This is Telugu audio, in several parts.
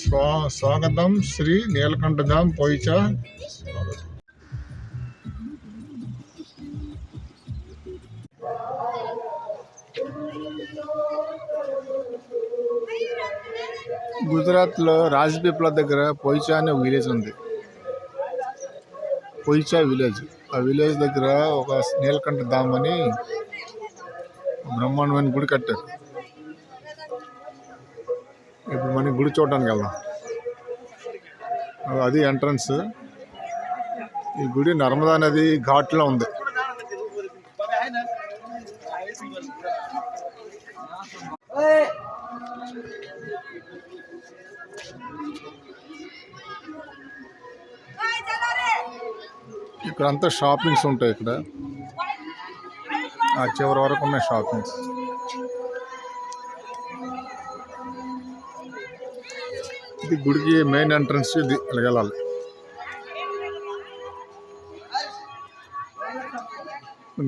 స్వా స్వాగతం శ్రీ నీలకంఠధాం పోయిచా. గుజరాత్లో రాజ్పీప్లా దగ్గర పొయిచా అనే విలేజ్ ఉంది. పొయిచా విలేజ్. ఆ విలేజ్ దగ్గర ఒక నీలకంఠ ధామ్ అని బ్రహ్మాండమైన గుడి కట్టారు. ఇప్పుడు గుడి చూడడానికి వెళ్దాం. అది ఎంట్రన్స్ ఈ గుడి నర్మదా నది ఘాట్లో ఉంది. ఇక్కడ అంతా షాపింగ్స్ ఉంటాయి ఇక్కడ. ఆ చివరి వరకు ఉన్నాయి షాపింగ్స్ ఇది గుడికి మెయిన్ ఎంట్రన్స్ ఇది వెళ్ళాలి.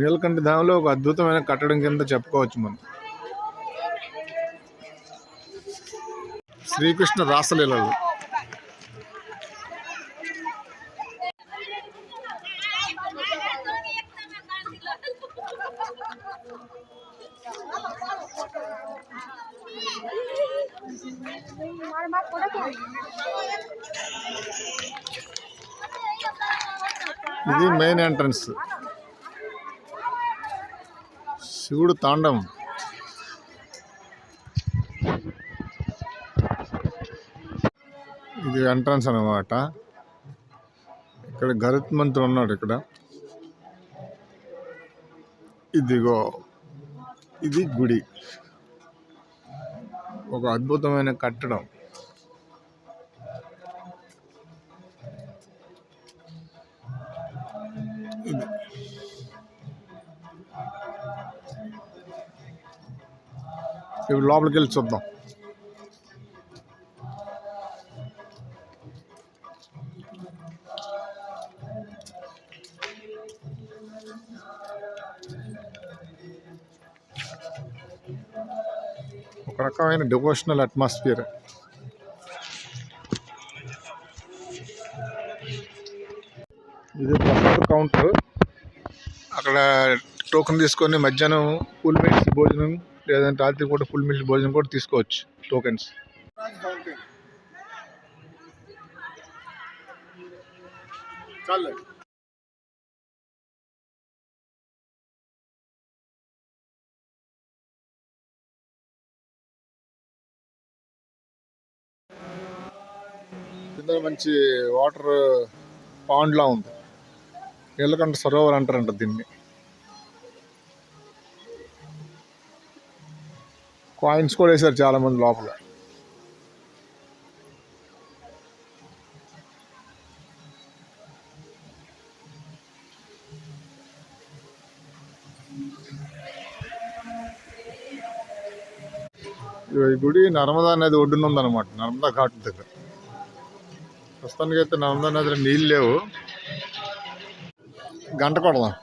నీలకంఠ ధామంలో ఒక అద్భుతమైన కట్టడం కింద చెప్పుకోవచ్చు మనం. శ్రీకృష్ణ రాసలీలలు. ఇది మెయిన్ ఎంట్రన్స్ శివుడు తాండవం. ఇది ఎంట్రన్స్ అన్నమాట. ఇక్కడ గరిత్ మంత్రి ఉన్నాడు ఇక్కడ. ఇదిగో ఇది గుడి. ఒక అద్భుతమైన కట్టడం. ఇప్పుడు లోపలికి వెళ్ళి చూద్దాం. ఒక రకమైన డివోషనల్ అట్మాస్ఫియర్ ఇది ప్రసాద్ కౌంటర్ అక్కడ టోకెన్ తీసుకొని మధ్యాహ్నం కూల్ మీల్స్ భోజనం లేదంటే రాత్రి కూడా ఫుల్ మీల్స్ భోజనం కూడా తీసుకోవచ్చు టోకెన్స్ చాలు. కింద మంచి వాటర్ పాండ్లా ఉంది. నీలకంఠ సరోవర్ అంటారంట దీన్ని. కాయిన్స్ కూడా వేశారు చాలా మంది లోపల. ఈ గుడి నర్మదా నది ఒడ్డున ఉందన్నమాట నర్మదా ఘాట్ దగ్గర. ప్రస్తుతానికి అయితే నర్మదా నదిలో నీళ్ళు లేవు. గంట కొడదాం.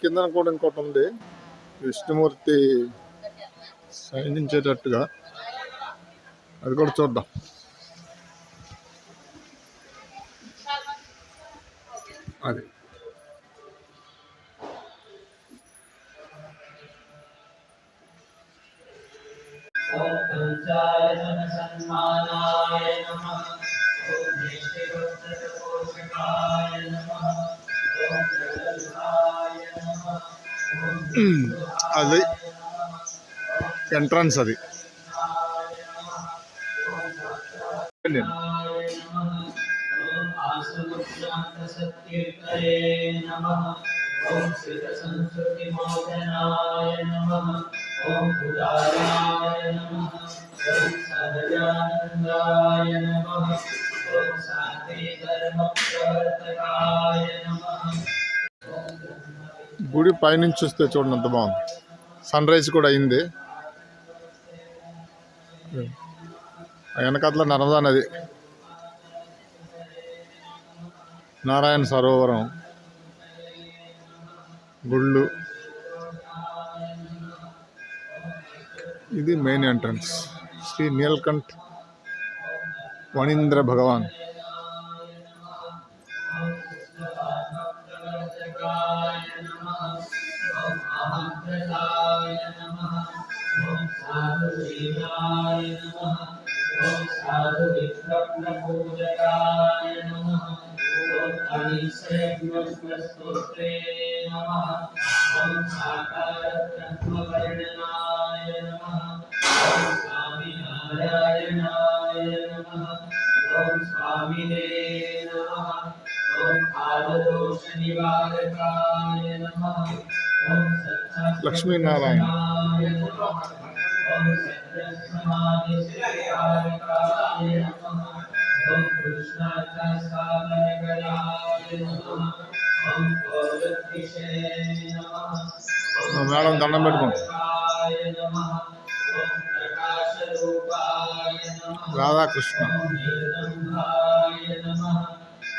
కిందన కూడా ఇంకోటి ఉంది. విష్ణుమూర్తి సైనించేటట్టుగా. అది కూడా చూద్దాం. అది. அது ಎಂಟ್ರನ್ಸ್ ಅದು य नमः గుడి పైనుంచి చూస్తే చూడండి అంత బాగుంది. సన్ రైజ్ కూడా అయింది. ఆ నర్మదా నది. నారాయణ సరోవరం. గుళ్ళు. ఇది మెయిన్ ఎంట్రన్స్. శ్రీ నీలకంఠ్ వణీంద్ర భగవాన్. वेंकटाय नमः। ओम साधु देवाय नमः। ओम साधु विक्रमपूजकाय नमः। ओम अनिशयग्नस्तोत्रे नमः। ओम साकारत्ववर्णनाय नमः। ओम स्वामिनारायणाय नमः। ओम स्वामिने नमः। లక్ష్మీనారాయణ మేడం దండం పెట్టుకోండి రాధాకృష్ణ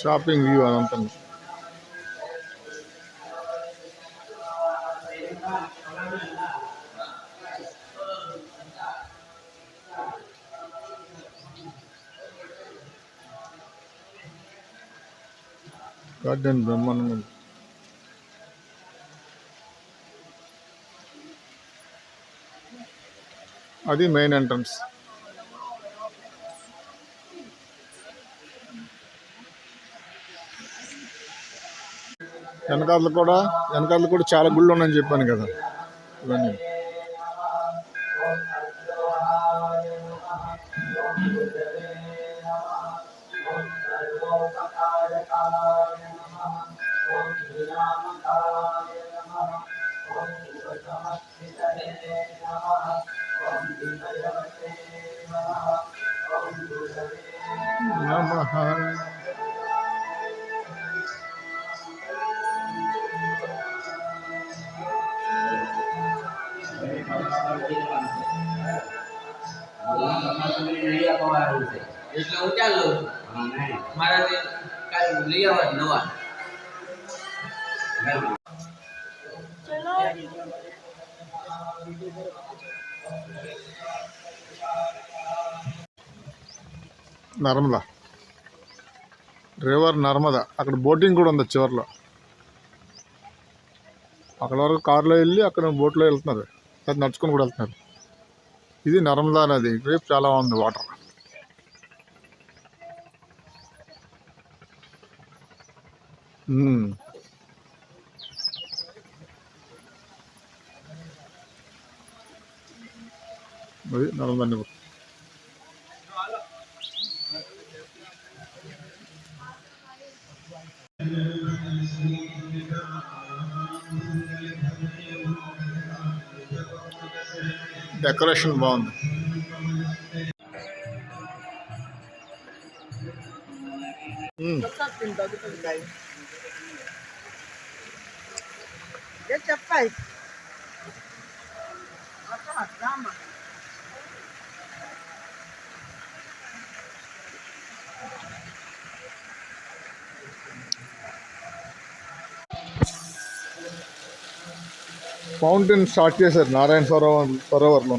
షాపింగ్ వ్యూ అదంతా గార్డెన్ బ్రహ్మాండం అది మెయిన్ ఎంట్రన్స్. వెనకాతలు కూడా వెనకాతలు కూడా చాలా గుళ్ళు ఉన్నాయని చెప్పాను కదా. ఇవన్నీ. నమః મારા તે કાલ લઈ આવવા નવા నర్మద రివర్ నర్మద అక్కడ బోటింగ్ కూడా ఉంది చివరిలో అక్కడ వరకు కారులో వెళ్ళి అక్కడ బోట్లో వెళ్తున్నారు అది నడుచుకొని కూడా వెళ్తున్నారు ఇది నర్మదా నది రేపు చాలా ఉంది వాటర్ మ్మ్. అది నర్మదా నది డెకరేషన్ బాగుంది మ్మ్. చెప్పాయి ఫౌంటైన్ స్టార్ట్ చేశారు నారాయణ సరోవర్ సరోవర్లో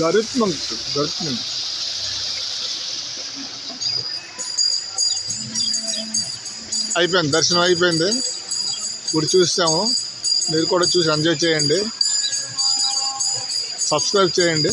గరుత్మంతు గరుత్మంత్ అయిపోయింది దర్శనం అయిపోయింది. గుడి చూసాము. మీరు కూడా చూసి ఎంజాయ్ చేయండి. సబ్స్క్రైబ్ చేయండి.